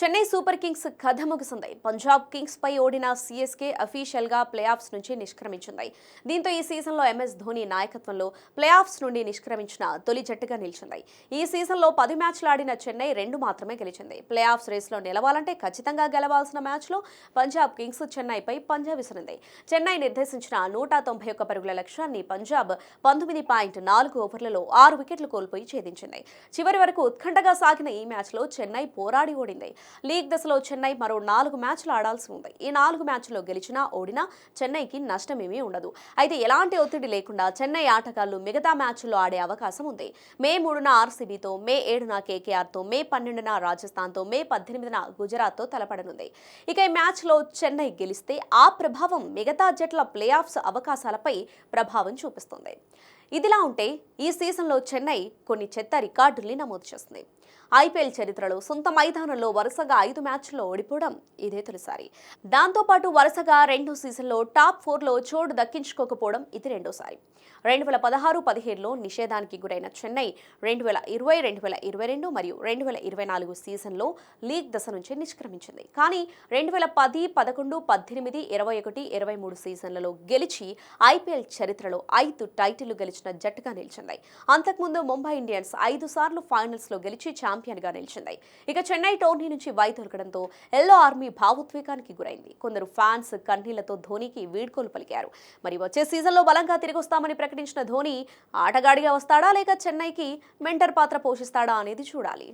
Chennai super Kings కథ ముగిసింది Punjab kings పై ఓడిన సీఎస్కే అఫీషియల్గా ప్లే ఆఫ్స్ నుంచి నిష్క్రమించింది. దీంతో ఈ సీజన్లో ఎంఎస్ ధోని నాయకత్వంలో ప్లే ఆఫ్స్ నుండి నిష్క్రమించిన తొలి జట్టుగా నిలిచింది. ఈ సీజన్లో పది మ్యాచ్లు ఆడిన చెన్నై రెండు మాత్రమే గెలిచింది. ప్లే ఆఫ్స్ రేస్లో నిలవాలంటే ఖచ్చితంగా గెలవాల్సిన మ్యాచ్లో పంజాబ్ కింగ్స్ చెన్నైపై పంజా విసిరింది. చెన్నై నిర్దేశించిన నూట తొంభై ఒక్క పరుగుల లక్ష్యాన్ని పంజాబ్ పంతొమ్మిది పాయింట్ నాలుగు ఓవర్లలో ఆరు వికెట్లు కోల్పోయి ఛేదించింది. చివరి వరకు ఉత్కంఠగా సాగిన ఈ మ్యాచ్లో చెన్నై పోరాడి ఓడింది. లీగ్ దశలో చెన్నై మరో నాలుగు మ్యాచ్లు ఆడాల్సి ఉంది. ఈ నాలుగు మ్యాచ్ల్లో గెలిచినా ఓడినా చెన్నైకి నష్టమేమీ ఉండదు. అయితే ఎలాంటి ఒత్తిడి లేకుండా చెన్నై ఆటగాళ్ళు మిగతా మ్యాచ్ల్లో ఆడే అవకాశం ఉంది. మే మూడున ఆర్సీబీతో మే ఏడున కేకేఆర్తో మే పన్నెండున రాజస్థాన్తో మే పద్దెనిమిదిన గుజరాత్తో తలపడనుంది. ఇక ఈ మ్యాచ్లో చెన్నై గెలిస్తే ఆ ప్రభావం మిగతా జట్ల ప్లే ఆఫ్స్ అవకాశాలపై ప్రభావం చూపిస్తుంది. ఇదిలా ఉంటే ఈ సీజన్లో చెన్నై కొన్ని చెత్త రికార్డుల్ని నమోదు చేస్తుంది. ఐపీఎల్ చరిత్రలో సొంత మైదానంలో వరుసగా ఐదు మ్యాచ్ల్లో ఓడిపోవడం ఇదే తొలిసారి. దాంతోపాటు వరుసగా రెండో సీజన్లో టాప్ ఫోర్లో చోటు దక్కించుకోకపోవడం ఇది రెండోసారి. రెండు వేల పదహారు పదిహేడులో నిషేధానికి గురైన చెన్నై రెండు వేల ఇరవై రెండు వేల ఇరవై రెండు మరియు రెండు వేల ఇరవై నాలుగు సీజన్లో లీగ్ దశ నుంచి నిష్క్రమించింది. కానీ రెండు వేల పది పదకొండు పద్దెనిమిది ఇరవై ఒకటి ఇరవై మూడు సీజన్లలో గెలిచి ఐపీఎల్ చరిత్రలో ఐదు టైటిల్ గెలిచిన జట్టుగా నిలిచింది. అంతకుముందు ముంబై ఇండియన్స్ ఐదు సార్లు ఫైనల్స్లో గెలిచి ఛాంపియన్గా నిలిచింది. ఇక చెన్నై టోర్నీ నుంచి వైదొలగడంతో ఎల్లో ఆర్మీ భావోద్వేగానికి గురైంది. కొందరు ఫ్యాన్స్ కన్నీళ్ళతో ధోనీకి వీడ్కోలు పలికారు. మరి వచ్చే సీజన్లో బలంగా తిరిగి వస్తామని ప్రకటించిన ధోని ఆటగాడిగా వస్తాడా లేక చెన్నైకి మెంటర్ పాత్ర పోషిస్తాడా అనేది చూడాలి.